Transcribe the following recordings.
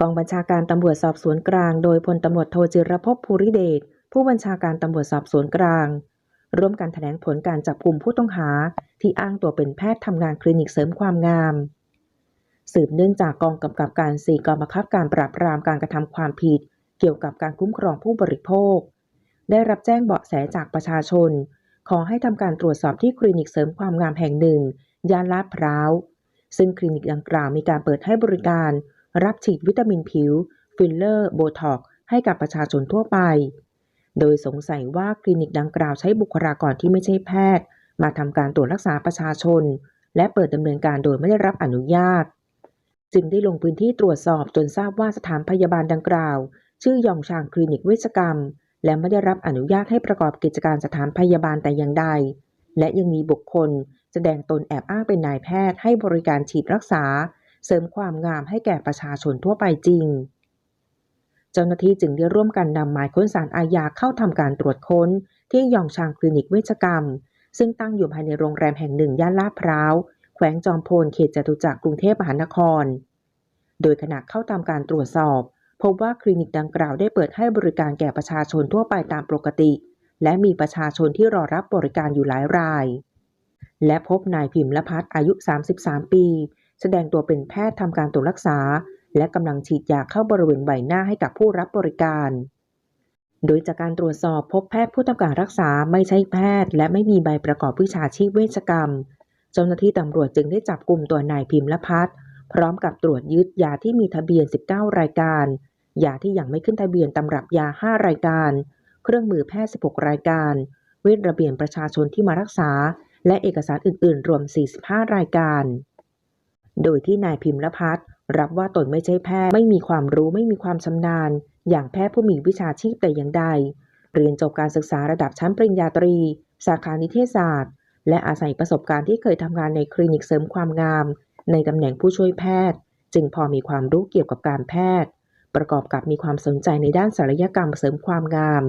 กองบัญชาการตำรวจสอบสวนกลาง โดยพลตำรวจโทจิรภพภูริเดช ผู้บัญชาการตำรวจสอบสวนกลาง ร่วมกันแถลงผลการจับกลุ่มผู้ต้องหา ที่อ้างตัวเป็นแพทย์ทำงานคลินิกเสริมความงาม สืบเนื่องจากกองกำกับการ4กองบังคับการปราบปรามการกระทำความผิด เกี่ยวกับการคุ้มครองผู้บริโภค ได้รับแจ้งเบาะแสจากประชาชน ขอให้ทำการตรวจสอบที่คลินิกเสริมความงามแห่งหนึ่งย่านลาดพร้าวซึ่งคลินิกดังกล่าวมีการเปิดให้บริการ รับฉีดวิตามินผิว ฟิลเลอร์ โบท็อกให้กับประชาชนทั่วไป โดยสงสัยว่าคลินิกดังกล่าวใช้บุคลากรที่ไม่ใช่แพทย์ มาทำการตรวจรักษาประชาชน และเปิดดำเนินการโดยไม่ได้รับอนุญาต จึงได้ลงพื้นที่ตรวจสอบจนทราบว่าสถานพยาบาลดังกล่าว ชื่อยองชางคลินิกเวชกรรม และไม่ได้รับอนุญาตให้ประกอบกิจการสถานพยาบาลแต่อย่างใด และยังมีบุคคล แสดงตนแอบอ้างเป็นนายแพทย์ให้บริการฉีดรักษา เสริมความงามให้แก่ประชาชนทั่วไปจริง เจ้าหน้าที่จึงได้ร่วมกันนำหมายค้นสารอาญาเข้าทำการตรวจค้น ที่ยองชางคลินิกเวชกรรม ซึ่งตั้งอยู่ภายในโรงแรมแห่งหนึ่งย่านลาดพร้าว แขวงจอมพลเขตจตุจักรกรุงเทพมหานคร โดยขณะเข้าทำการตรวจสอบ พบว่าคลินิกดังกล่าวได้เปิดให้บริการแก่ประชาชนทั่วไปตามปกติ และมีประชาชนที่รอรับบริการอยู่หลายรายและพบนายพิมพ์ละพัฒน์อายุ 33 ปี แสดงตัวเป็นแพทย์ทำการตรวจรักษา และกำลังฉีดยาเข้าบริเวณใบหน้าให้กับผู้รับบริการ โดยจากการตรวจสอบพบแพทย์ผู้ทำการรักษาไม่ใช่แพทย์ และไม่มีใบประกอบวิชาชีพเวชกรรม เจ้าหน้าที่ตำรวจจึงได้จับกลุ่มตัวนายพิมพ์ละพัฒพร้อมกับตรวจยึดยาที่มีทะเบียน 19 รายการ ยาที่ยังไม่ขึ้นทะเบียนตำรับยา 5 รายการ เครื่องมือแพทย์ 16 รายการ เวทระเบียนประชาชนที่มารักษา และเอกสารอื่น ๆ รวม 45 รายการ โดยที่นายพิมพ์ละพัฒน์รับว่าตนไม่ใช่แพทย์ไม่มีความรู้ไม่มีความชำนาญ อย่างแพทย์ผู้มีวิชาชีพแต่อย่างใด เรียนจบการศึกษาระดับชั้นปริญญาตรี สาขานิเทศศาสตร์ และอาศัยประสบการณ์ที่เคยทำงานในคลินิกเสริมความงาม ในตำแหน่งผู้ช่วยแพทย์ จึงพอมีความรู้เกี่ยวกับการแพทย์ ประกอบกับมีความสนใจในด้านศัลยกรรมเสริมความงาม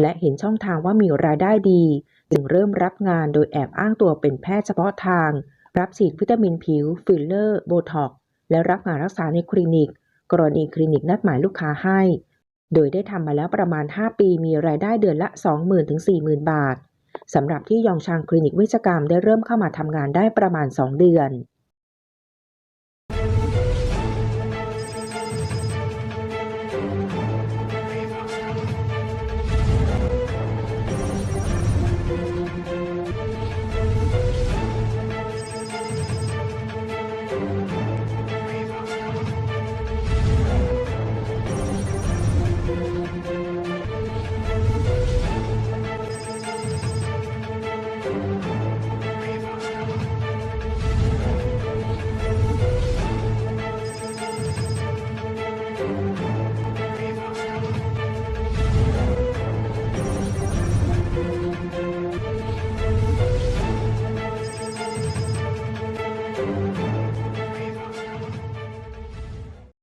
และเห็นช่องทางว่ามีรายได้ดี จึงเริ่มรับงานโดยแอบอ้างตัวเป็นแพทย์เฉพาะทาง รับฉีดวิตามินผิว ฟิลเลอร์ โบท็อกและรับงานรักษาในคลินิก กรณีคลินิกนัดหมายลูกค้าให้ โดยได้ทำมาแล้วประมาณ 5 ปีมีรายได้เดือนละ 20,000ถึง40,000 บาทสำหรับที่ยองชางคลินิกเวชกรรมได้เริ่มเข้ามาทำงานได้ประมาณ 2 เดือน